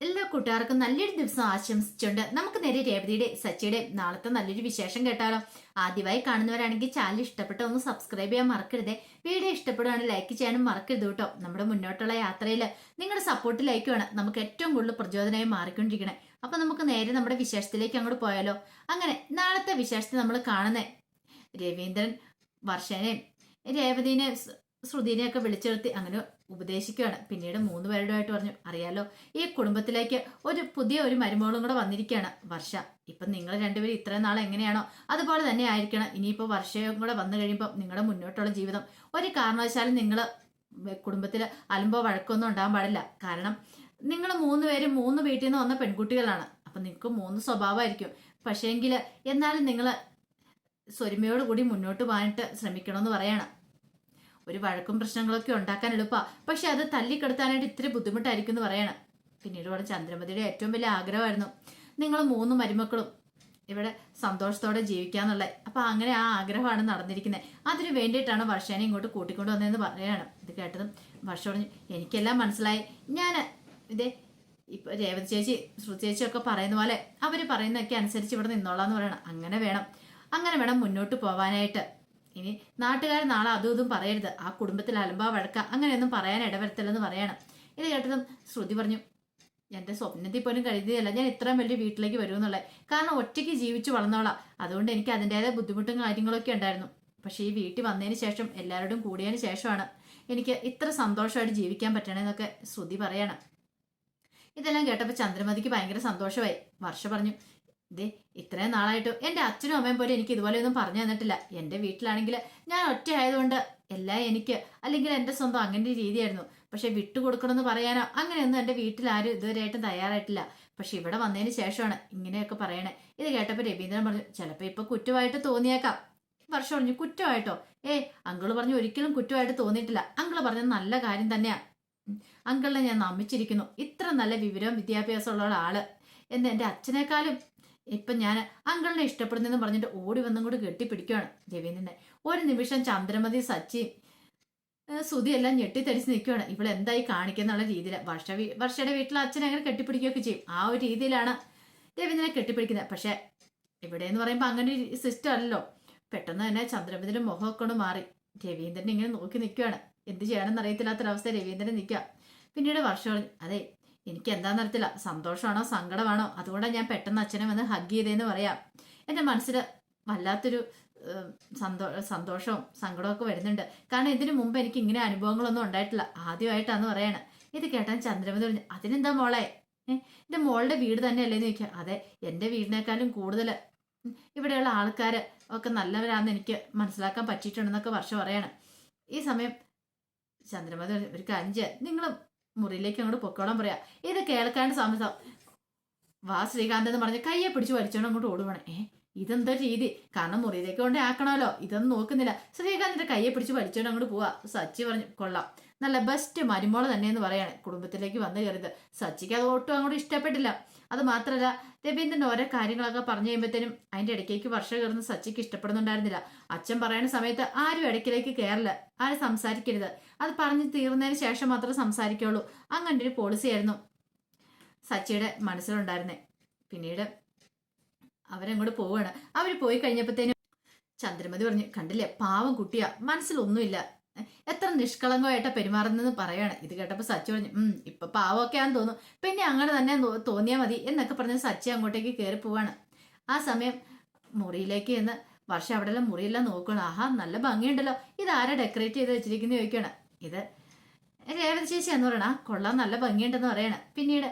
എല്ലാ കൂട്ടുകാർക്കും നല്ലൊരു ദിവസം ആശംസിച്ചുകൊണ്ട് നമുക്ക് നേരെ രേവതിയുടെ സച്ചിയുടെ നാളത്തെ നല്ലൊരു വിശേഷം കേട്ടാലോ. ആദ്യമായി കാണുന്നവരാണെങ്കിൽ ചാനൽ ഇഷ്ടപ്പെട്ട ഒന്ന് സബ്സ്ക്രൈബ് ചെയ്യാൻ മറക്കരുതേ. വീഡിയോ ഇഷ്ടപ്പെടുകയാണെങ്കിൽ ലൈക്ക് ചെയ്യാനും മറക്കരുത് കേട്ടോ. നമ്മുടെ മുന്നോട്ടുള്ള യാത്രയിൽ നിങ്ങളുടെ സപ്പോർട്ട് ലൈക്കുമാണ് നമുക്ക് ഏറ്റവും കൂടുതൽ പ്രചോദനമായി മാറിക്കൊണ്ടിരിക്കണേ. അപ്പൊ നമുക്ക് നേരെ നമ്മുടെ വിശേഷത്തിലേക്ക് അങ്ങോട്ട് പോയാലോ. അങ്ങനെ നാളത്തെ വിശേഷത്തിൽ നമ്മൾ കാണുന്നേ രവീന്ദ്രൻ വർഷനെയും രേവതിനെ ശ്രുതിനെയൊക്കെ വിളിച്ചെടുത്തി അങ്ങനെ ഉപദേശിക്കുകയാണ്. പിന്നീട് മൂന്ന് പേരുമായിട്ട് പറഞ്ഞു അറിയാലോ ഈ കുടുംബത്തിലേക്ക് ഒരു പുതിയ ഒരു മരുമകളും കൂടെ വന്നിരിക്കുകയാണ് വർഷ. ഇപ്പം നിങ്ങൾ രണ്ടുപേരും ഇത്രയും നാൾ എങ്ങനെയാണോ അതുപോലെ തന്നെ ആയിരിക്കണം. ഇനിയിപ്പോൾ വർഷയും കൂടെ വന്നു കഴിയുമ്പോൾ നിങ്ങളുടെ മുന്നോട്ടുള്ള ജീവിതം. ഒരു കാരണവശാലും നിങ്ങൾ കുടുംബത്തിൽ അലമ്പോ വഴക്കൊന്നും ഉണ്ടാകാൻ പാടില്ല. കാരണം നിങ്ങൾ മൂന്ന് പേരും മൂന്ന് വീട്ടിൽ നിന്ന് വന്ന പെൺകുട്ടികളാണ്. അപ്പം നിങ്ങൾക്ക് മൂന്ന് സ്വഭാവമായിരിക്കും. പക്ഷേങ്കിൽ എന്നാലും നിങ്ങൾ സ്വരുമയോടുകൂടി മുന്നോട്ട് പോകാനായിട്ട് ശ്രമിക്കണമെന്ന് പറയണം. ഒരു വഴക്കും പ്രശ്നങ്ങളൊക്കെ ഉണ്ടാക്കാൻ എളുപ്പമാണ് പക്ഷെ അത് തല്ലിക്കെടുത്താനായിട്ട് ഇത്തിരി ബുദ്ധിമുട്ടായിരിക്കും എന്ന് പറയണം. പിന്നീട് ഇവിടെ ചന്ദ്രമതിയുടെ ഏറ്റവും വലിയ ആഗ്രഹമായിരുന്നു. നിങ്ങൾ മൂന്ന് മരുമക്കളും ഇവിടെ സന്തോഷത്തോടെ ജീവിക്കാന്നുള്ളത് അപ്പൊ അങ്ങനെ ആ ആഗ്രഹമാണ് നടന്നിരിക്കുന്നത്. അതിന് വേണ്ടിയിട്ടാണ് വർഷേനെ ഇങ്ങോട്ട് കൂട്ടിക്കൊണ്ട് വന്നതെന്ന് പറയാണ്. ഇത് കേട്ടതും വർഷ പറഞ്ഞു എനിക്കെല്ലാം മനസ്സിലായി. ഞാൻ ഇതേ ഇപ്പൊ രേവതി ചേച്ചി ശ്രുതി ചേച്ചി ഒക്കെ പറയുന്ന പോലെ അവർ പറയുന്നതൊക്കെ അനുസരിച്ച് ഇവിടെ നിന്നോളാന്ന് പറയണം. അങ്ങനെ വേണം. അങ്ങനെ വേണം മുന്നോട്ട് പോവാനായിട്ട്. ഇനി നാട്ടുകാർ നാളെ അതും ഇതും പറയരുത്. ആ കുടുംബത്തിൽ അലമ്പാ വഴക്ക അങ്ങനെയൊന്നും പറയാൻ ഇടവരുത്തില്ലെന്ന് പറയണം. ഇത് കേട്ടതും ശ്രുതി പറഞ്ഞു എന്റെ സ്വപ്നത്തിൽ പോലും കരുതിയല്ല ഞാൻ ഇത്രയും വലിയ വീട്ടിലേക്ക് വരുമെന്നുള്ളത്. കാരണം ഒറ്റയ്ക്ക് ജീവിച്ചു വളർന്നോളാം അതുകൊണ്ട് എനിക്ക് അതിന്റെതായ ബുദ്ധിമുട്ടും കാര്യങ്ങളൊക്കെ ഉണ്ടായിരുന്നു. പക്ഷേ ഈ വീട്ടിൽ വന്നതിന് ശേഷം എല്ലാവരോടും കൂടിയതിന് ശേഷമാണ് എനിക്ക് ഇത്ര സന്തോഷമായിട്ട് ജീവിക്കാൻ പറ്റണമെന്നൊക്കെ ശ്രുതി പറയണം. ഇതെല്ലാം കേട്ടപ്പോൾ ചന്ദ്രമതിക്ക് ഭയങ്കര സന്തോഷമായി. വർഷ പറഞ്ഞു ദേ ഇത്രയും നാളായിട്ട് എന്റെ അച്ഛനും അമ്മയും പോലും എനിക്ക് ഇതുപോലെ ഒന്നും പറഞ്ഞു തന്നിട്ടില്ല. എന്റെ വീട്ടിലാണെങ്കിൽ ഞാൻ ഒറ്റ ആയതുകൊണ്ട് എല്ലാം എനിക്ക് അല്ലെങ്കിൽ എന്റെ സ്വന്തം അങ്ങനെ ഒരു രീതിയായിരുന്നു. പക്ഷെ വിട്ടുകൊടുക്കണമെന്ന് പറയാനോ അങ്ങനെയൊന്നും എന്റെ വീട്ടിൽ ആരും ഇതുവരെയായിട്ടും തയ്യാറായിട്ടില്ല. പക്ഷെ ഇവിടെ വന്നതിന് ശേഷമാണ് ഇങ്ങനെയൊക്കെ പറയണേ. ഇത് കേട്ടപ്പോൾ രവീന്ദ്രൻ പറഞ്ഞു ചിലപ്പോൾ ഇപ്പൊ കുറ്റമായിട്ട് തോന്നിയേക്കാം. വർഷം പറഞ്ഞു കുറ്റമായിട്ടോ? ഏ അങ്കിൾ പറഞ്ഞു ഒരിക്കലും കുറ്റമായിട്ട് തോന്നിയിട്ടില്ല. അങ്കിൾ പറഞ്ഞത് നല്ല കാര്യം തന്നെയാ. അങ്കിളിനെ ഞാൻ നമ്മിച്ചിരിക്കുന്നു ഇത്ര നല്ല വിവരവും വിദ്യാഭ്യാസമുള്ള ആൾ എന്ന് എന്റെ അച്ഛനേക്കാളും ഇപ്പം ഞാൻ അങ്കിളിനെ ഇഷ്ടപ്പെടുന്നെന്ന് പറഞ്ഞിട്ട് ഓടി വന്നും കൂടി കെട്ടിപ്പിടിക്കുകയാണ് രവീന്ദ്രനെ. ഒരു നിമിഷം ചന്ദ്രമതി സച്ചി സുതി എല്ലാം ഞെട്ടിത്തരിച്ച് നിൽക്കുകയാണ് ഇവിടെ എന്തായി കാണിക്കുന്നുള്ള രീതിയിൽ വർഷ വർഷയുടെ വീട്ടിൽ അച്ഛൻ അങ്ങനെ കെട്ടിപ്പിടിക്കുകയൊക്കെ ചെയ്യും. ആ ഒരു രീതിയിലാണ് രവീന്ദ്രനെ കെട്ടിപ്പിടിക്കുന്നത്. പക്ഷേ ഇവിടെ എന്ന് പറയുമ്പോൾ അങ്ങനെ ഒരു സിസ്റ്റം അല്ലല്ലോ. പെട്ടെന്ന് തന്നെ ചന്ദ്രമതിന്റെ മുഖമൊക്കെ ഒന്ന് മാറി. രവീന്ദ്രൻ ഇങ്ങനെ നോക്കി നിൽക്കുകയാണ് എന്ത് ചെയ്യണമെന്ന് അറിയത്തില്ലാത്തൊരവസ്ഥ രവീന്ദ്രൻ നിൽക്കുക. പിന്നീട് വർഷം അതെ എനിക്ക് എന്താണെന്ന് അറിയത്തില്ല. സന്തോഷമാണോ? സങ്കടമാണോ? അതുകൊണ്ടാണ് ഞാൻ പെട്ടെന്ന് അച്ഛനെ വന്ന് ഹഗ് ചെയ്തതെന്ന് പറയാം. എന്റെ മനസ്സിൽ വല്ലാത്തൊരു സന്തോ സന്തോഷവും സങ്കടവും ഒക്കെ വരുന്നുണ്ട്. കാരണം ഇതിനു മുമ്പ് എനിക്ക് ഇങ്ങനെ അനുഭവങ്ങളൊന്നും ഉണ്ടായിട്ടില്ല. ആദ്യമായിട്ടാന്ന് പറയാണ്. ഇത് കേട്ടാൻ ചന്ദ്രമതി പറഞ്ഞു അതിനെന്താ മോളെ? എന്റെ മോളുടെ വീട് തന്നെയല്ലേന്ന് ചോദിക്കുക അതെ എന്റെ വീടിനേക്കാളും കൂടുതൽ ഇവിടെയുള്ള ആൾക്കാർ ഒക്കെ നല്ലവരാണെന്ന് എനിക്ക് മനസ്സിലാക്കാൻ പറ്റിയിട്ടുണ്ടെന്നൊക്കെ വർഷം പറയാണ്. ഈ സമയം ചന്ദ്രമതി ഒരു കഞ്ച് നിങ്ങൾ മുറിയിലേക്ക് അങ്ങോട്ട് പൊക്കോളാൻ പറയാ. ഇത് കേൾക്കാണ്ട് സമയം വാ ശ്രീകാന്ത് എന്ന് പറഞ്ഞ് കയ്യെ പിടിച്ച് വലിച്ചോണ്ട് അങ്ങോട്ട് ഓടുവാണ്. ഏ ഇതെന്താ രീതി? കാരണം മുറിയിലേക്ക് കൊണ്ടേ ആക്കണമല്ലോ. ഇതൊന്നും നോക്കുന്നില്ല. ശ്രീകാന്തിന്റെ കയ്യെ പിടിച്ച് വലിച്ചോണ്ട് അങ്ങോട്ട് പോവാ. സച്ചി പറഞ്ഞു കൊള്ളാം. നല്ല ബെസ്റ്റ് മരുമോൾ തന്നെയെന്ന് പറയാണ്. കുടുംബത്തിലേക്ക് വന്നു കയറിയത്. സച്ചിക്ക് അത് ഒട്ടും അങ്ങോട്ട് ഇഷ്ടപ്പെട്ടില്ല. അത് മാത്രമല്ല രവീന്ദ്രൻ ഓരോ കാര്യങ്ങളൊക്കെ പറഞ്ഞു കഴിയുമ്പോഴത്തേനും അതിന്റെ ഇടയ്ക്കേക്ക് വർഷം കയറുന്ന സച്ചിക്ക് ഇഷ്ടപ്പെടുന്നുണ്ടായിരുന്നില്ല. അച്ഛൻ പറയുന്ന സമയത്ത് ആരും ഇടയ്ക്കിലേക്ക് കയറില്ല ആരും സംസാരിക്കരുത്. അത് പറഞ്ഞു തീർന്നതിന് ശേഷം മാത്രമേ സംസാരിക്കുള്ളൂ. അങ്ങനെ ഒരു പോളിസി ആയിരുന്നു. സച്ചിയുടെ മനസ്സിലുണ്ടായിരുന്നേ. പിന്നീട് അവരങ്ങോട്ട് പോവാണ് അവർ പോയി കഴിഞ്ഞപ്പോഴത്തേനും ചന്ദ്രമതി പറഞ്ഞു കണ്ടില്ലേ പാവം കുട്ടിയാ മനസ്സിലൊന്നുമില്ല. എത്ര നിഷ്കളങ്കമായിട്ടാ പെരുമാറുന്നതെന്ന് പറയാണ്. ഇത് കേട്ടപ്പോൾ സച്ചി പറഞ്ഞു ഉം ഇപ്പൊ പാവമൊക്കെ ആണെന്ന് തോന്നുന്നു. പിന്നെ അങ്ങനെ തന്നെ തോന്നിയാൽ മതി എന്നൊക്കെ പറഞ്ഞ് സച്ചി അങ്ങോട്ടേക്ക് കയറി പോവാണ്. ആ സമയം മുറിയിലേക്ക് എന്ന് വർഷം അവിടെല്ലാം മുറിയെല്ലാം നോക്കണം ആഹാ നല്ല ഭംഗിയുണ്ടല്ലോ. ഇത് ആരാ ഡെക്കറേറ്റ് ചെയ്ത് വെച്ചിരിക്കുന്ന ചോദിക്കണം ഇത്. രേവതി ചേച്ചി എന്ന് പറയണ കൊള്ളാൻ നല്ല ഭംഗിയുണ്ടെന്ന് പറയണ. പിന്നീട്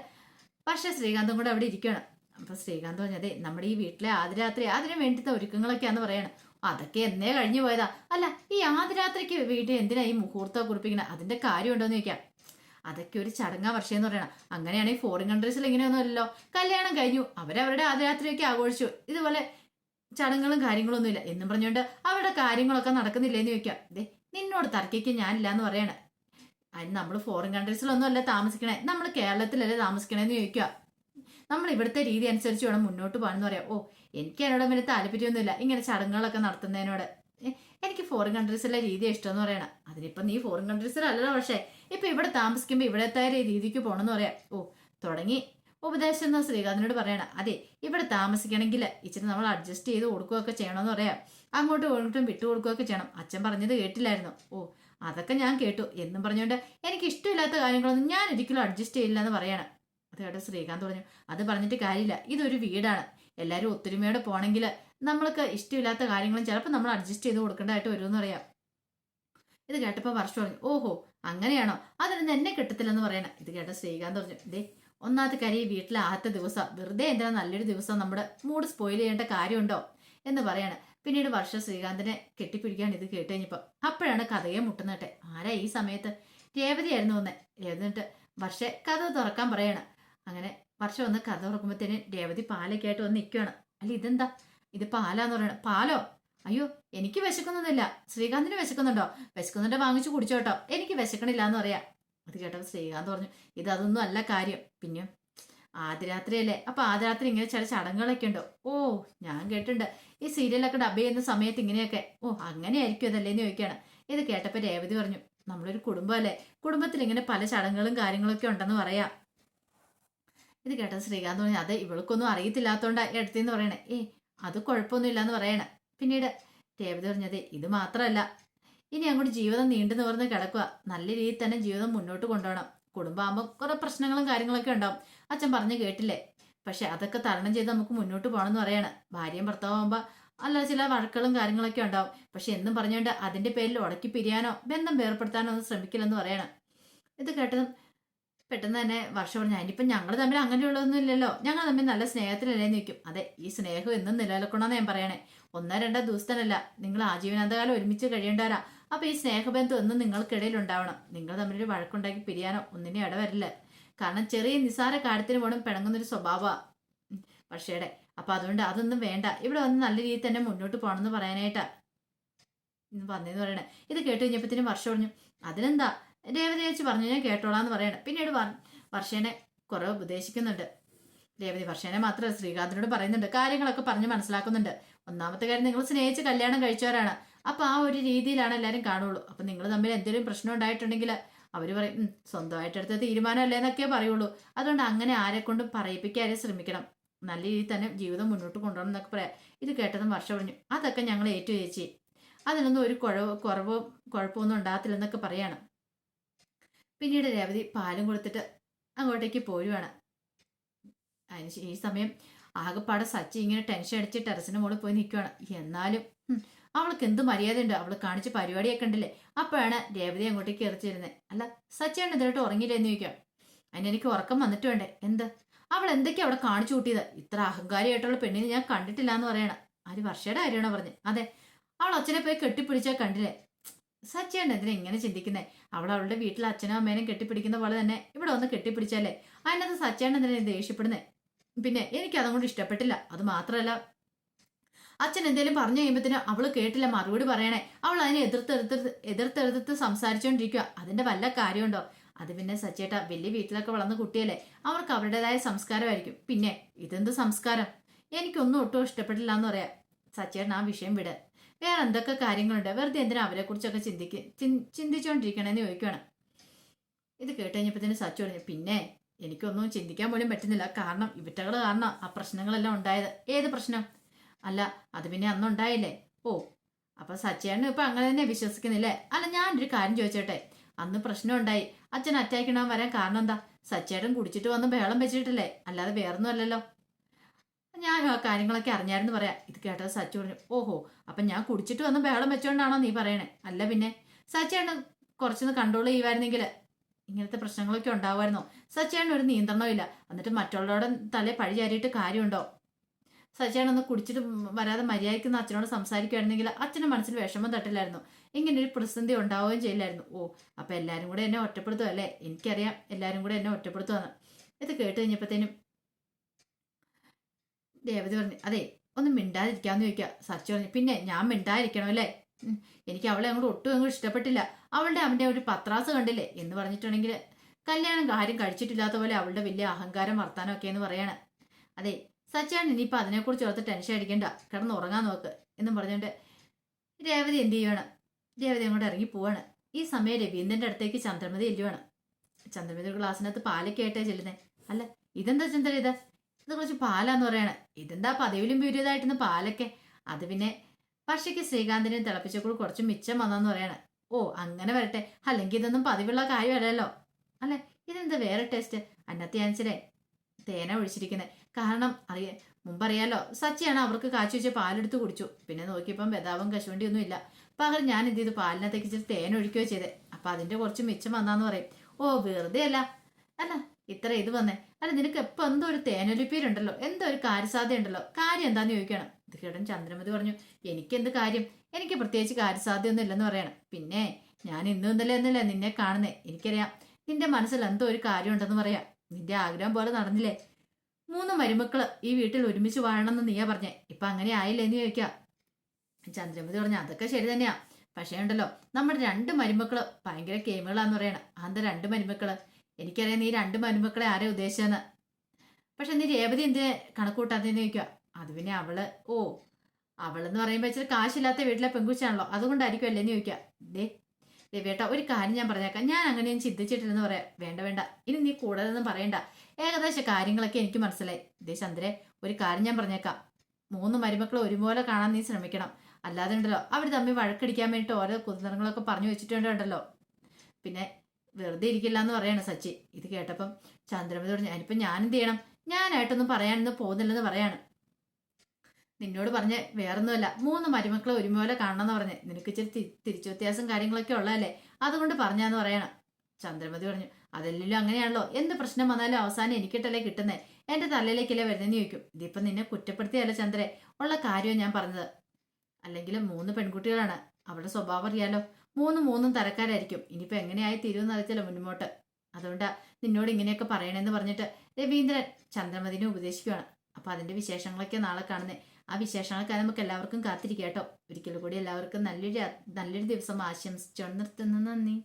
പക്ഷേ ശ്രീകാന്തും കൂടെ അവിടെ ഇരിക്കണം അപ്പൊ ശ്രീകാന്ത് പറഞ്ഞതേ നമ്മുടെ ഈ വീട്ടിലെ ആദ്യരാത്രി അതിനു വേണ്ടിത്തെ ഒരുക്കങ്ങളൊക്കെയാന്ന് പറയണം. അതൊക്കെ എന്നേ കഴിഞ്ഞു പോയതാ. അല്ല ഈ ആദ്യരാത്രിക്ക് വീട്ടിൽ എന്തിനാ ഈ മുഹൂർത്തം കുറിപ്പിക്കണ? അതിന്റെ കാര്യം കാര്യമുണ്ടോന്ന് ചോദിക്കാം. അതൊക്കെ ഒരു ചടങ്ങാ വർഷം എന്ന് പറയണം അങ്ങനെയാണെങ്കിൽ ഫോറിൻ കൺട്രീസിൽ ഇങ്ങനെയൊന്നും അല്ലല്ലോ. കല്യാണം കഴിഞ്ഞു അവരവരുടെ ആദ്യരാത്രിയൊക്കെ ആഘോഷിച്ചു. ഇതുപോലെ ചടങ്ങുകളും കാര്യങ്ങളൊന്നുമില്ല. എന്നും പറഞ്ഞുകൊണ്ട് അവരുടെ കാര്യങ്ങളൊക്കെ നടക്കുന്നില്ലെന്ന് ചോദിക്കാം. ദേ നിന്നോട് തർക്കിക്ക് ഞാനില്ല എന്ന് പറയണ അതിന് നമ്മൾ ഫോറിൻ കൺട്രീസിലൊന്നും അല്ല താമസിക്കണേ. നമ്മൾ കേരളത്തിലല്ലേ താമസിക്കണേന്ന് ചോദിക്കുക. നമ്മൾ ഇവിടുത്തെ രീതി അനുസരിച്ച് വേണം മുന്നോട്ട് പോകാനെന്ന് പറയാം. ഓ എനിക്ക് അതിനോട് വലിയ താല്പര്യമൊന്നുമില്ല ഇങ്ങനെ ചടങ്ങുകളൊക്കെ നടത്തുന്നതിനോട്. എനിക്ക് ഫോറിൻ കൺട്രീസിലെ രീതി ഇഷ്ടമെന്ന് പറയണം. അതിനിപ്പം നീ ഫോറിൻ കൺട്രീസിലല്ലല്ലോ പക്ഷേ ഇപ്പൊ ഇവിടെ താമസിക്കുമ്പോൾ ഇവിടത്തെ രീതിക്ക് പോകണമെന്ന് പറയാം. ഓ തുടങ്ങി. ഉപദേശം എന്ന ശ്രീകാന്തിനോട് പറയണം അതെ ഇവിടെ താമസിക്കണമെങ്കിൽ ഇച്ചിരി നമ്മൾ അഡ്ജസ്റ്റ് ചെയ്ത് കൊടുക്കുകയൊക്കെ ചെയ്യണമെന്ന് പറയാം. അങ്ങോട്ടും ഇങ്ങോട്ടും വിട്ടു കൊടുക്കുകയൊക്കെ ചെയ്യണം. അച്ഛൻ പറഞ്ഞത് കേട്ടില്ലായിരുന്നു. ഓ അതൊക്കെ ഞാൻ കേട്ടു. എന്നും പറഞ്ഞുകൊണ്ട് എനിക്ക് ഇഷ്ടമില്ലാത്ത കാര്യങ്ങളൊന്നും ഞാൻ ഒരിക്കലും അഡ്ജസ്റ്റ് ചെയ്യില്ല എന്ന് പറയണം. അത് കേട്ടോ ശ്രീകാന്ത് പറഞ്ഞു അത് പറഞ്ഞിട്ട് കാര്യമില്ല. ഇതൊരു വീടാണ്. എല്ലാവരും ഒത്തൊരുമയോടെ പോകണമെങ്കിൽ നമ്മൾക്ക് ഇഷ്ടമില്ലാത്ത കാര്യങ്ങളും ചിലപ്പോൾ നമ്മൾ അഡ്ജസ്റ്റ് ചെയ്ത് കൊടുക്കേണ്ടതായിട്ട് വരുമെന്ന് പറയാം. ഇത് കേട്ടപ്പോൾ വർഷം പറഞ്ഞു ഓഹോ അങ്ങനെയാണോ? അതിന് എന്നെ കിട്ടത്തില്ലെന്ന് പറയണം. ഇത് കേട്ട ശ്രീകാന്ത് പറഞ്ഞു ദേ ഒന്നാമത്തെ കാര്യം ഈ വീട്ടിലെ ആദ്യത്തെ ദിവസം വെറുതെ എന്തിനാ നല്ലൊരു ദിവസം നമ്മുടെ മൂഡ് സ്പോയിൽ ചെയ്യേണ്ട കാര്യമുണ്ടോ എന്ന് പറയാണ്. പിന്നീട് വർഷ ശ്രീകാന്തിനെ കെട്ടിപ്പിടിക്കാൻ ഇത് കേട്ടുകഴിഞ്ഞപ്പോൾ അപ്പോഴാണ് കഥയെ മുട്ടുന്നട്ടെ ആരാ ഈ സമയത്ത്? രേവതിയായിരുന്നു ഒന്ന് എന്നിട്ട് വർഷ കഥ തുറക്കാൻ പറയാണ്. അങ്ങനെ വർഷം ഒന്ന് കഥ തുറക്കുമ്പോഴത്തേനും രേവതി പാലൊക്കെ ആയിട്ട് വന്ന് നിൽക്കുകയാണ്. അല്ല ഇതെന്താ? ഇത് പാലാന്ന് പറയണം. പാലോ? അയ്യോ എനിക്ക് വിശക്കുന്നൊന്നുമില്ല ശ്രീകാന്തിന് വിശക്കുന്നുണ്ടോ? വിശക്കുന്നുണ്ടോ വാങ്ങിച്ചു കുടിച്ചോട്ടോ. എനിക്ക് വിശക്കണില്ല എന്ന് പറയാം. അത് കേട്ടപ്പോൾ ശ്രീകാന്ത് പറഞ്ഞു ഇത് അതൊന്നും അല്ല കാര്യം. പിന്നെ ആദ്യരാത്രിയല്ലേ. അപ്പൊ ആദ്യരാത്രി ഇങ്ങനെ ചില ചടങ്ങുകളൊക്കെ ഉണ്ടോ. ഓ ഞാൻ കേട്ടിട്ടുണ്ട്. ഈ സീരിയലൊക്കെ ഡബ് ചെയ്യുന്ന സമയത്ത് ഇങ്ങനെയൊക്കെ. ഓ അങ്ങനെയായിരിക്കും അതല്ലേ എന്ന് ചോദിക്കുകയാണ്. ഇത് കേട്ടപ്പോൾ രേവതി പറഞ്ഞു നമ്മളൊരു കുടുംബമല്ലേ? കുടുംബത്തിൽ ഇങ്ങനെ പല ചടങ്ങുകളും കാര്യങ്ങളൊക്കെ ഉണ്ടെന്ന് പറയാം. ഇത് കേട്ടത് ശ്രീകാന്ത് പറഞ്ഞു അതെ ഇവൾക്കൊന്നും അറിയത്തില്ലാത്തോണ്ടാ എടുത്തെന്ന് പറയണേ. ഏ അത് കുഴപ്പമൊന്നുമില്ല എന്ന് പറയണേ. പിന്നീട് രേവതി പറഞ്ഞത് ഇത് മാത്രമല്ല. ഇനി അങ്ങോട്ട് ജീവിതം നീണ്ടു നിവർന്ന് കിടക്കുക. നല്ല രീതിയിൽ തന്നെ ജീവിതം മുന്നോട്ട് കൊണ്ടുപോകണം. കുടുംബമാകുമ്പോൾ കുറെ പ്രശ്നങ്ങളും കാര്യങ്ങളൊക്കെ ഉണ്ടാവും. അച്ഛൻ പറഞ്ഞു കേട്ടില്ലേ? പക്ഷെ അതൊക്കെ തരണം ചെയ്ത് നമുക്ക് മുന്നോട്ട് പോകണം എന്ന് പറയാണ്. ഭാര്യയും ഭർത്താവുമ്പോൾ അല്ല ചില വഴക്കുകളും കാര്യങ്ങളൊക്കെ ഉണ്ടാവും. പക്ഷെ എന്നും പറഞ്ഞുകൊണ്ട് അതിന്റെ പേരിൽ ഉടക്കി പിരിയാനോ ബന്ധം വേർപ്പെടുത്താനോ ഒന്നും ശ്രമിക്കില്ലെന്ന് പറയണം. ഇത് കേട്ടതും പെട്ടെന്ന് തന്നെ വർഷം പറഞ്ഞു അതിനിപ്പം ഞങ്ങൾ തമ്മിൽ അങ്ങനെയുള്ളതൊന്നും ഇല്ലല്ലോ. ഞങ്ങൾ തമ്മിൽ നല്ല സ്നേഹത്തിലല്ലേ നിൽക്കും അതെ ഈ സ്നേഹം എന്നും നിലനിൽക്കണമെന്ന് ഞാൻ പറയണേ. ഒന്നോ രണ്ടോ ദിവസത്തിനല്ല. നിങ്ങൾ ആജീവനാന്തകാലം ഒരുമിച്ച് കഴിയേണ്ടവരാ. അപ്പൊ ഈ സ്നേഹബന്ധം ഒന്നും നിങ്ങൾക്കിടയിൽ ഉണ്ടാവണം. നിങ്ങൾ തമ്മിലൊരു വഴക്കുണ്ടാക്കി പിരിയാനോ ഒന്നിനും ഇടവരില്ല. കാരണം ചെറിയ നിസാര കാര്യത്തിന് പോലും പിണങ്ങുന്നൊരു സ്വഭാവമാണ് പക്ഷേടെ അപ്പൊ അതുകൊണ്ട് അതൊന്നും വേണ്ട. ഇവിടെ വന്ന് നല്ല രീതിയിൽ തന്നെ മുന്നോട്ട് പോകണമെന്ന് പറയാനായിട്ടാ. ഇന്ന് പറഞ്ഞെന്ന് പറയണേ. ഇത് കേട്ട് കഴിഞ്ഞപ്പോഴത്തേനും വർഷം പറഞ്ഞു അതിനെന്താ? രേവതയച്ച് പറഞ്ഞു ഞാൻ കേട്ടോളാന്ന് പറയണേ. പിന്നീട് വർ- വർഷേനെ കുറവ് ഉപദേശിക്കുന്നുണ്ട്. രേവതി വർഷേനെ മാത്രമല്ല ശ്രീകാന്തിനോട് പറയുന്നുണ്ട് കാര്യങ്ങളൊക്കെ പറഞ്ഞ് മനസ്സിലാക്കുന്നുണ്ട്. ഒന്നാമത്തെ കാര്യം നിങ്ങൾ സ്നേഹിച്ച് കല്യാണം കഴിച്ചവരാണ്. അപ്പൊ ആ ഒരു രീതിയിലാണ് എല്ലാവരും കാണുള്ളൂ. അപ്പൊ നിങ്ങൾ തമ്മിൽ എന്തെങ്കിലും പ്രശ്നം ഉണ്ടായിട്ടുണ്ടെങ്കിൽ അവർ പറയും "ഉം, സ്വന്തമായിട്ട് എടുത്ത തീരുമാനമല്ലേ എന്നൊക്കെ പറയുള്ളൂ. അതുകൊണ്ട് അങ്ങനെ ആരെ കൊണ്ടും പറയിപ്പിക്കാതെ ശ്രമിക്കണം. നല്ല രീതിയിൽ തന്നെ ജീവിതം മുന്നോട്ട് കൊണ്ടുപോകണം എന്നൊക്കെ പറയാം. ഇത് കേട്ടതും വർഷം പറഞ്ഞു അതൊക്കെ ഞങ്ങൾ ഏറ്റു ചേച്ചി. അതിനൊന്നും ഒരു കുഴവ് കുറവോ കുഴപ്പമൊന്നും ഉണ്ടാകത്തില്ലെന്നൊക്കെ പറയാണ്. പിന്നീട് രേവതി പാലും കൊടുത്തിട്ട് അങ്ങോട്ടേക്ക് പോരുവാണ്. അതിന് ഈ സമയം ആകെപ്പാടെ സച്ചി ഇങ്ങനെ ടെൻഷൻ അടിച്ച് ടെറസിന് മുകളിൽ പോയി നിൽക്കുകയാണ് എന്നാലും അവൾക്ക് എന്ത് മര്യാദയുണ്ട്? അവൾ കാണിച്ച പരിപാടിയൊക്കെ ഉണ്ടല്ലേ? അപ്പോഴാണ് രേവതി അങ്ങോട്ടേക്ക് എറിച്ചിരുന്നത് അല്ല സച്ചിയാണ് ഇതിലോട്ട് ഉറങ്ങിയില്ലെന്ന് ചോദിക്കാം. അതിന് എനിക്ക് ഉറക്കം വന്നിട്ട് വേണ്ടേ? എന്ത്? അവൾ എന്തൊക്കെയാ അവിടെ കാണിച്ചു കൂട്ടിയത്? ഇത്ര അഹങ്കാരിയായിട്ടുള്ള പെണ്ണിനെ ഞാൻ കണ്ടിട്ടില്ല എന്ന് പറയണം. ആര് വർഷയുടെ കാര്യമാണോ പറഞ്ഞത് അതെ. അവൾ അച്ഛനെ പോയി കെട്ടിപ്പിടിച്ചാൽ കണ്ടില്ലേ? സച്ചിയാണ് ഇതിനെ എങ്ങനെ ചിന്തിക്കുന്നത് അവൾ അവളുടെ വീട്ടിൽ അച്ഛനും അമ്മേനും കെട്ടിപ്പിടിക്കുന്ന പോലെ തന്നെ ഇവിടെ ഒന്ന് കെട്ടിപ്പിടിച്ചാലേ അതിനകത്ത് സച്ചിയാണ് എന്തിനാ ദേഷ്യപ്പെടുന്നത് പിന്നെ എനിക്ക് അതുകൊണ്ട് ഇഷ്ടപ്പെട്ടില്ല. അത് മാത്രമല്ല അച്ഛൻ എന്തേലും പറഞ്ഞു കഴിയുമ്പോഴത്തേനും അവൾ കേട്ടില്ല. മറുപടി പറയണേ. അവൾ അതിനെ എതിർത്തെടുത്ത് എതിർത്തെടുത്ത് സംസാരിച്ചുകൊണ്ടിരിക്കുക അതിന്റെ വല്ല കാര്യമുണ്ടോ? അത് പിന്നെ സച്ചേട്ട വലിയ വീട്ടിലൊക്കെ വളർന്ന കുട്ടിയല്ലേ. അവർക്ക് അവരുടേതായ സംസ്കാരമായിരിക്കും. പിന്നെ ഇതെന്ത് സംസ്കാരം? എനിക്കൊന്നും ഒട്ടും ഇഷ്ടപ്പെട്ടില്ല എന്ന് പറയാം. സച്ചേട്ടൻ ആ വിഷയം വിട്. വേറെ എന്തൊക്കെ കാര്യങ്ങളുണ്ട്? വെറുതെ എന്തിനാ അവരെ കുറിച്ചൊക്കെ ചിന്തിക്ക് ചിന്തിച്ചോണ്ടിരിക്കണേന്ന് ചോദിക്കുകയാണ് ഇത് കേട്ട് തന്നെ സച്ചു പറഞ്ഞു പിന്നെ എനിക്കൊന്നും ചിന്തിക്കാൻ പോലും പറ്റുന്നില്ല. കാരണം ഇവറ്റകൾ കാരണം ആ പ്രശ്നങ്ങളെല്ലാം ഉണ്ടായത്. ഏത് പ്രശ്നം? അല്ല അത് പിന്നെ അന്നുണ്ടായില്ലേ ഓ അപ്പൊ സച്ചേട്ടൻ ഇപ്പൊ അങ്ങനെ തന്നെ വിശ്വസിക്കുന്നില്ലേ? അല്ല ഞാനൊരു കാര്യം ചോദിച്ചോട്ടെ. അന്ന് പ്രശ്നം ഉണ്ടായി. അച്ഛൻ അറ്റാക്ക് ഇടാൻ വരാൻ കാരണം എന്താ? സച്ചേട്ടൻ കുടിച്ചിട്ട് വന്ന് ബഹളം വെച്ചിട്ടില്ലേ? അല്ലാതെ വേറൊന്നും അല്ലല്ലോ. ഞാനും ആ കാര്യങ്ങളൊക്കെ അറിഞ്ഞായിരുന്നു പറയാം. ഇത് കേട്ടത് സച്ചു പറഞ്ഞു ഓഹോ അപ്പൊ ഞാൻ കുടിച്ചിട്ട് വന്ന് ബഹളം വെച്ചോണ്ടാണോ നീ പറയണേ? അല്ല പിന്നെ സച്ചേട്ടൻ കുറച്ചൊന്ന് കൺട്രോൾ ചെയ്യുമായിരുന്നെങ്കിൽ ഇങ്ങനത്തെ പ്രശ്നങ്ങളൊക്കെ ഉണ്ടാവുമായിരുന്നോ. സച്ചേട്ടൻ ഒരു നിയന്ത്രണവും ഇല്ല. എന്നിട്ട് മറ്റുള്ളവരുടെ തലേ പഴി ചാരിയിട്ട് കാര്യമുണ്ടോ? സച്ചേട്ടൻ ഒന്ന് കുടിച്ചിട്ട് വരാതെ മര്യാദയ്ക്ക് അച്ഛനോട് സംസാരിക്കുകയായിരുന്നെങ്കിൽ അച്ഛന്റെ മനസ്സിൽ വിഷമം തട്ടില്ലായിരുന്നു. ഇങ്ങനെ ഒരു പ്രതിസന്ധി ഉണ്ടാവുകയും ചെയ്യില്ലായിരുന്നു. ഓ അപ്പം എല്ലാവരും കൂടെ എന്നെ ഒറ്റപ്പെടുത്തും അല്ലേ? എനിക്കറിയാം എല്ലാവരും കൂടെ എന്നെ ഒറ്റപ്പെടുത്തുമെന്ന് ഇത് കേട്ട് കഴിഞ്ഞപ്പോഴത്തേനും ദേവതി പറഞ്ഞു അതെ ഒന്ന് മിണ്ടാതിരിക്കാമെന്ന് ചോദിക്കുക സച്ചു പറഞ്ഞു പിന്നെ ഞാൻ മിണ്ടാതിരിക്കണം അല്ലേ? എനിക്ക് അവളെ അങ്ങോട്ട് ഒട്ടും അങ്ങോട്ട് ഇഷ്ടപ്പെട്ടില്ല. അവളുടെ അവന്റെ ഒരു പത്രാസ് കണ്ടില്ലേ? എന്ന് പറഞ്ഞിട്ടുണ്ടെങ്കിൽ കല്യാണം കാര്യം കഴിച്ചിട്ടില്ലാത്ത പോലെ അവളുടെ വലിയ അഹങ്കാരം വർത്താനം ഒക്കെ എന്ന് പറയാണ്. അതെ സച്ചാൻ ഇനിയിപ്പോൾ അതിനെക്കുറിച്ച് ഓർത്ത് ടെൻഷൻ അടിക്കണ്ട. കിടന്ന് ഉറങ്ങാൻ നോക്ക് എന്നും പറഞ്ഞുകൊണ്ട് രേവതി എന്ത് ചെയ്യുവാണ്? രേവതി അങ്ങോട്ട് ഇറങ്ങി പോവാണ്. ഈ സമയം രവീന്ദ്രന്റെ അടുത്തേക്ക് ചന്ദ്രമതി എല്ലുവാണ് ചന്ദ്രമതി ഒരു പാലൊക്കെ ആയിട്ടേ ചെല്ലുന്നത് അല്ല ഇതെന്താ ചന്ദ്ര ഇത്? ഇത് കുറച്ച് പാലാന്ന് പറയാണ്. ഇതെന്താ പതിവിലും വീര്യതായിട്ടിന്ന് പാലൊക്കെ? അത് പിന്നെ പക്ഷയ്ക്ക് ശ്രീകാന്തിനെ തിളപ്പിച്ചപ്പോൾ കുറച്ച് മിച്ചം വന്നെന്ന് പറയാണ്. ഓ അങ്ങനെ വരട്ടെ. അല്ലെങ്കിൽ ഇതൊന്നും പതിവുള്ള കാര്യമല്ലല്ലോ. അല്ലെ? ഇതെന്ത് വേറെ ടേസ്റ്റ് അന്നത്തെ ആൻസിലെ തേന ഒഴിച്ചിരിക്കുന്നത് കാരണം അറിയ മുമ്പറിയാലോ സച്ചിയാണ് അവർക്ക് കാച്ചു വെച്ച് പാലെടുത്ത് കുടിച്ചു. പിന്നെ നോക്കിയപ്പം ബദാവും കശുവണ്ടിയൊന്നും ഇല്ല. പകരം ഞാൻ എന്ത് ചെയ്തു? പാലിനകത്തേക്ക് ഇച്ചിരി തേൻ ഒഴിക്കുകയോ ചെയ്തേ. അപ്പൊ അതിന്റെ കുറച്ച് മിച്ചം വന്നാന്ന് പറയും. ഓ വെറുതെ അല്ല. അല്ല ഇത്ര ഇത് വന്നേ. അല്ല നിനക്ക് എപ്പോ എന്തോ ഒരു തേനൊലിപ്പീരുണ്ടല്ലോ. എന്തോ ഒരു കാര്യസാധ്യത ഉണ്ടല്ലോ കാര്യം എന്താന്ന് ചോദിക്കണം. ഇത് കേട്ടൻ ചന്ദ്രമതി പറഞ്ഞു എനിക്കെന്ത് കാര്യം? എനിക്ക് പ്രത്യേകിച്ച് കാര്യസാധ്യമൊന്നും ഇല്ലെന്ന് പറയണം. പിന്നെ ഞാൻ ഇന്നും ഇന്നലെ ഒന്നുമില്ല നിന്നെ കാണുന്നേ. എനിക്കറിയാം നിന്റെ മനസ്സിൽ എന്തോ ഒരു കാര്യം ഉണ്ടെന്ന് പറയാം. നിന്റെ ആഗ്രഹം പോലെ നടന്നില്ലേ? മൂന്ന് മരുമക്കൾ ഈ വീട്ടിൽ ഒരുമിച്ച് വാഴണമെന്ന് നീയാ പറഞ്ഞേ. ഇപ്പൊ അങ്ങനെ ആയില്ലേ എന്ന് ചോദിക്കാം. ചന്ദ്രമതി പറഞ്ഞു അതൊക്കെ ശരി തന്നെയാ. പക്ഷേ ഉണ്ടല്ലോ നമ്മുടെ രണ്ട് മരുമക്കൾ ഭയങ്കര കേമുകളാന്ന് പറയണം. അന്ത രണ്ട് മരുമക്കൾ? എനിക്കറിയാം നീ രണ്ട് മരുമക്കളെ ആരെ ഉദ്ദേശിച്ചെന്ന് പക്ഷെ നീ രേവതി എന്തിനെ കണക്കൂട്ടാതെ ചോദിക്കുക അത് പിന്നെ അവൾ ഓ അവളെന്ന് പറയുമ്പോൾ ഇച്ചിരി കാശില്ലാത്ത വീട്ടിലെ പെൺകുച്ചാണല്ലോ അതുകൊണ്ടായിരിക്കും അല്ലേന്ന് ചോദിക്കുക ദേ രവിയേട്ട ഒരു കാര്യം ഞാൻ പറഞ്ഞേക്കാം. ഞാൻ അങ്ങനെയും ചിന്തിച്ചിട്ടില്ലെന്ന് പറയാം. വേണ്ട വേണ്ട. ഇനി നീ കൂടുതലൊന്നും പറയണ്ട. ഏകദേശം കാര്യങ്ങളൊക്കെ എനിക്ക് മനസ്സിലായി. ദേ ചന്ദ്രെ ഒരു കാര്യം ഞാൻ പറഞ്ഞേക്കാം. മൂന്ന് മരുമക്കൾ ഒരുപോലെ കാണാൻ നീ ശ്രമിക്കണം. അല്ലാതെ ഉണ്ടല്ലോ അവർ തമ്മിൽ വഴക്കടിക്കാൻ വേണ്ടിയിട്ട് ഓരോ കുതന്ത്രങ്ങളൊക്കെ പറഞ്ഞു വെച്ചിട്ടുണ്ടല്ലോ പിന്നെ വെറുതെ ഇരിക്കില്ല എന്ന് പറയാണ് സച്ചി. ഇത് കേട്ടപ്പം ചന്ദ്രമതി പറഞ്ഞു ഞാൻ എന്ത് ചെയ്യണം? ഞാനായിട്ടൊന്നും പറയാനൊന്നും പോകുന്നില്ലെന്ന് പറയാണ്. നിന്നോട് പറഞ്ഞ് വേറൊന്നുമല്ല മൂന്ന് മരുമക്കളെ ഒരുപോലെ കാണണമെന്ന് പറഞ്ഞ്. നിനക്ക് ഇച്ചിരി തിരിച്ചു വ്യത്യാസം കാര്യങ്ങളൊക്കെ ഉള്ളതല്ലേ? അതുകൊണ്ട് പറഞ്ഞാന്ന് പറയണം. ചന്ദ്രമതി പറഞ്ഞു അതെല്ലാം അങ്ങനെയാണല്ലോ. എന്ത് പ്രശ്നം വന്നാലും അവസാനം എനിക്കിട്ടല്ലേ കിട്ടുന്നേ? എന്റെ തലയിലേക്കല്ലേ വരുന്നതെന്ന് ചോദിക്കും. ഇതിപ്പം നിന്നെ കുറ്റപ്പെടുത്തിയല്ല ചന്ദ്രെ? ഉള്ള കാര്യം ഞാൻ പറഞ്ഞത്. അല്ലെങ്കിൽ മൂന്ന് പെൺകുട്ടികളാണ്. അവളുടെ സ്വഭാവം അറിയാലോ. മൂന്നും മൂന്നും തരക്കാരായിരിക്കും. ഇനിയിപ്പോ എങ്ങനെയായി തീരുമെന്ന് അറിയത്തില്ല മുന്നോട്ട്. അതുകൊണ്ടാ നിന്നോട് ഇങ്ങനെയൊക്കെ പറയണമെന്ന് പറഞ്ഞിട്ട് രവീന്ദ്രൻ ചന്ദ്രമതിനെ ഉപദേശിക്കുകയാണ് അപ്പൊ അതിന്റെ വിശേഷങ്ങളൊക്കെ നാളെ കാണുന്നേ. ആ വിശേഷങ്ങളൊക്കെ നമുക്ക് എല്ലാവർക്കും കാത്തിരിക്കാം കേട്ടോ. ഒരിക്കൽ കൂടി എല്ലാവർക്കും നല്ലൊരു നല്ലൊരു ദിവസം ആശംസിച്ചോണ്ട് നിർത്തുന്നു. നന്ദി.